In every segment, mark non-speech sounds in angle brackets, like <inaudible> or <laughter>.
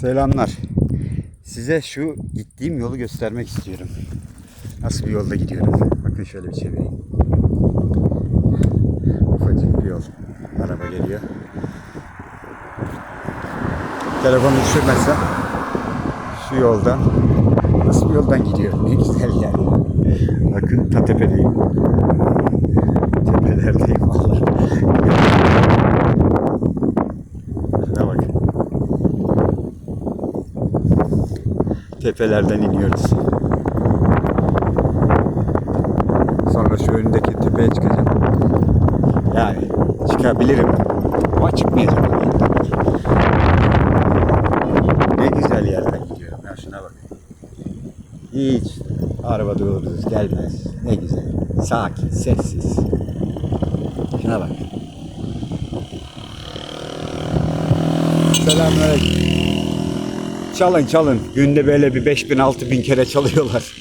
Selamlar. Size şu gittiğim yolu göstermek istiyorum. Nasıl bir yolda gidiyorum. Bakın şöyle bir çevireyim. Ufacık bir yol. Araba geliyor. Telefonu düşürmezsem şu yoldan nasıl bir yoldan gidiyorum. Ne güzel yani. Bakın ta tepedeyim. Tepelerdeyim vallahi. Şuna bakın. Tepelerden iniyoruz. Sonra şu önündeki tepeye çıkacağım. Yani çıkabilirim ama çıkmayacağım. Ne güzel yerden gidiyorum. Ya şuna bak. Hiç araba doğru gelmez. Ne güzel. Sakin, sessiz. Şuna bak. Selamünaleyküm. Çalın çalın. Günde böyle bir 5000 6000 kere çalıyorlar.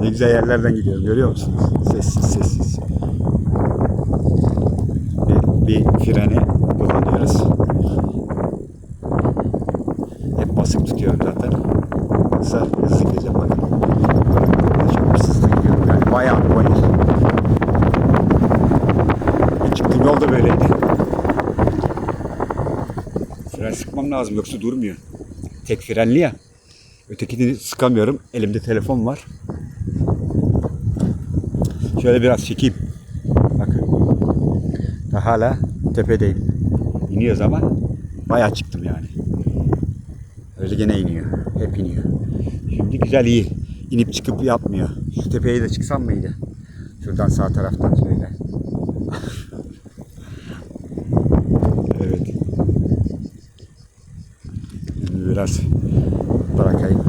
Ne güzel yerlerden gidiyorum görüyor musunuz? Sessiz sessiz. Bir, bir freni kullanıyoruz. Hep basık tutuyorum zaten. Hızlı gideceğim hızlı yani bayağı. Bir çıktığım yolda böyleydi. Fren sıkmam lazım yoksa durmuyor. Tek frenli ya. Ötekini sıkamıyorum. Elimde telefon var. Şöyle biraz çekeyim. Bakın. Daha hala tepedeyim. İniyoruz ama bayağı çıktım yani. Öyle gene iniyor. Hep iniyor. Şimdi güzel iyi. İnip çıkıp yapmıyor. Şu tepeye de çıksam mıydı? Şuradan sağ taraftan şöyle. <laughs> evet. Şimdi biraz bırakayım.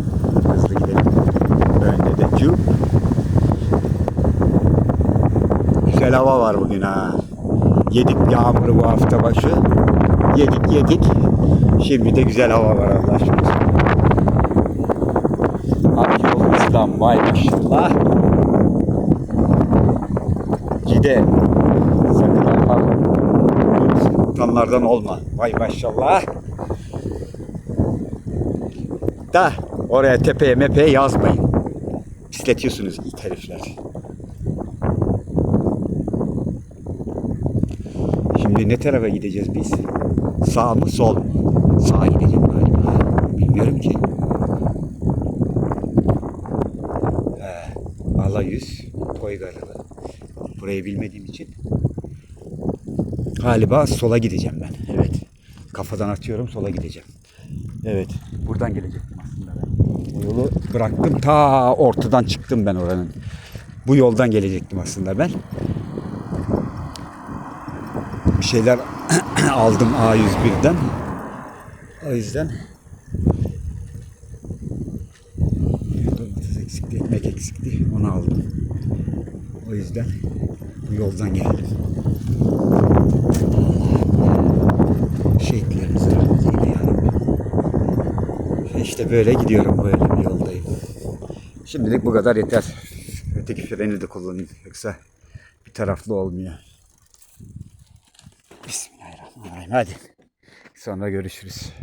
Hızlı gidelim. Önde de cüp. Güzel hava var bugün ha. Yedik yağmuru bu hafta başı. Yedik yedik. Şimdi de güzel hava var Allah aşkına. Abi yol İslam vay maşallah. Gide. Sakın ha. Sultanlardan olma. Vay maşallah. Da oraya tepeye mepeye yazmayın. Pisletiyorsunuz it herifler. Şimdi ne tarafa gideceğiz biz? Sağ mı sol mu? Sağa gideceğim galiba. Bilmiyorum ki. He, ala yüz Toygarılı. Burayı bilmediğim için galiba sola gideceğim ben. Evet. Kafadan atıyorum sola gideceğim. Evet. Buradan gelecektim O yolu bıraktım. Ta ortadan çıktım ben oranın. Bu yoldan gelecektim aslında ben. Bir şeyler <clears throat> aldım A101'den. O yüzden domates eksikti, ekmek eksikti. Onu aldım. O yüzden bu yoldan geldim. İşte böyle gidiyorum böyle bir yoldayım. Şimdilik bu kadar yeter. Öteki freni de kullanayım. Yoksa bir taraflı olmuyor. Bismillahirrahmanirrahim. Hadi. Sonra görüşürüz.